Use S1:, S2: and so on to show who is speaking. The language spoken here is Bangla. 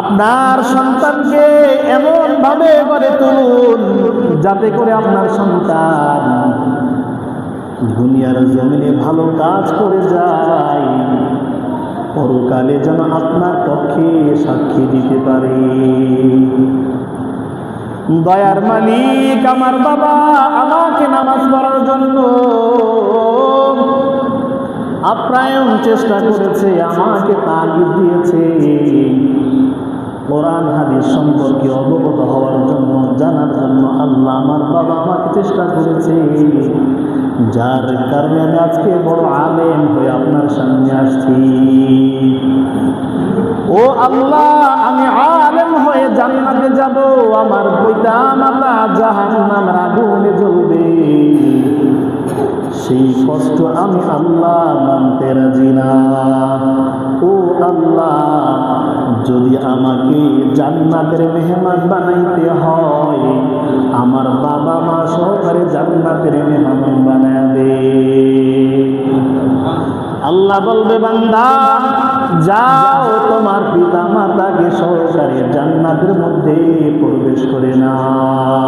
S1: আপনার সন্তানকে এমন ভাবে গড়ে তুলুন যাতে করে আপনার সন্তান দুনিয়ার জমিনে ভালো কাজ করে যায়। পরকালে যেন আপনার পক্ষে সাক্ষী দিতে পারে। দয়ার মালিক, আমার বাবা, আমাকে নামাজ পড়ার জন্য আপ্রায়ণ চেষ্টা করেছে, আমাকে তাগিদ দিয়েছে। কোরআন, হাদিস সম্পর্কে অবগত হওয়ার জন্য, জানার জন্য আল্লাহ আমার বাবা আমাকে চেষ্টা করেছে। যার কারণে আমি আজকে বড় আলেম হয়ে আপনার সামনে আসছি। ও আল্লাহ, আমি আলেম হয়ে জান্নাতে যাব। আমার পিতা মাতা জাহান্নামের আগুনে জ্বলবে। সেই কষ্ট আমি আল্লাহ মানতে রাজি না। ও আল্লাহ যদি আমাকে জান্নাতের মেহমান বানাইতে হয়, আমার বাবা মা সহকারে জান্নাতের মেহমান বানাবে। আল্লাহ বলবে, বান্দা, যাও, তোমার পিতা মাতাকে সহকারে জান্নাতের মধ্যে প্রবেশ করে নাও।